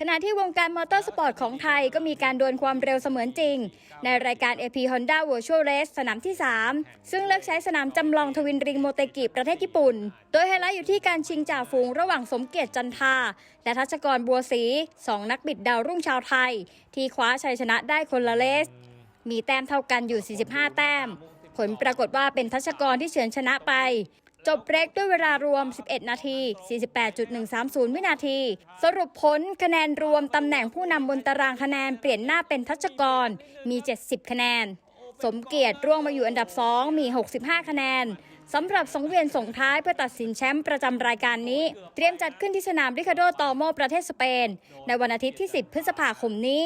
ขณะที่วงการมอเตอร์สปอร์ตของไทยก็มีการดวลความเร็วเสมือนจริง ในรายการ AP Honda Virtual Race สนามที่ 3 ซึ่งเลือกใช้สนามจำลองทวินริงโมเตกิประเทศญี่ปุ่น โดยไฮไลท์อยู่ที่การชิงจ่าฝูงระหว่างสมเกียรติจันทา และทัชกรบัวศรีสองนักบิดดาวรุ่งชาวไทย ที่คว้าชัยชนะได้คนละเลส มีแต้มเท่ากันอยู่ 45 แต้ม ผลปรากฏว่าเป็นทัชกรที่เฉือนชนะไป จบเบรกด้วยเวลารวม 11 นาที 48.130 วินาที สรุปผลคะแนนรวมตำแหน่งผู้นำบนตารางคะแนนเปลี่ยนหน้าเป็นทัชกร มี 70 คะแนน สมเกียรติร่วงมาอยู่อันดับ 2 มี 65 คะแนนสำหรับสังเวียนส่งท้ายเพื่อตัดสินแชมป์ประจำรายการนี้ เตรียมจัดขึ้นที่สนามริคาโดตอโมประเทศสเปน ในวันอาทิตย์ที่ 10 พฤษภาคมนี้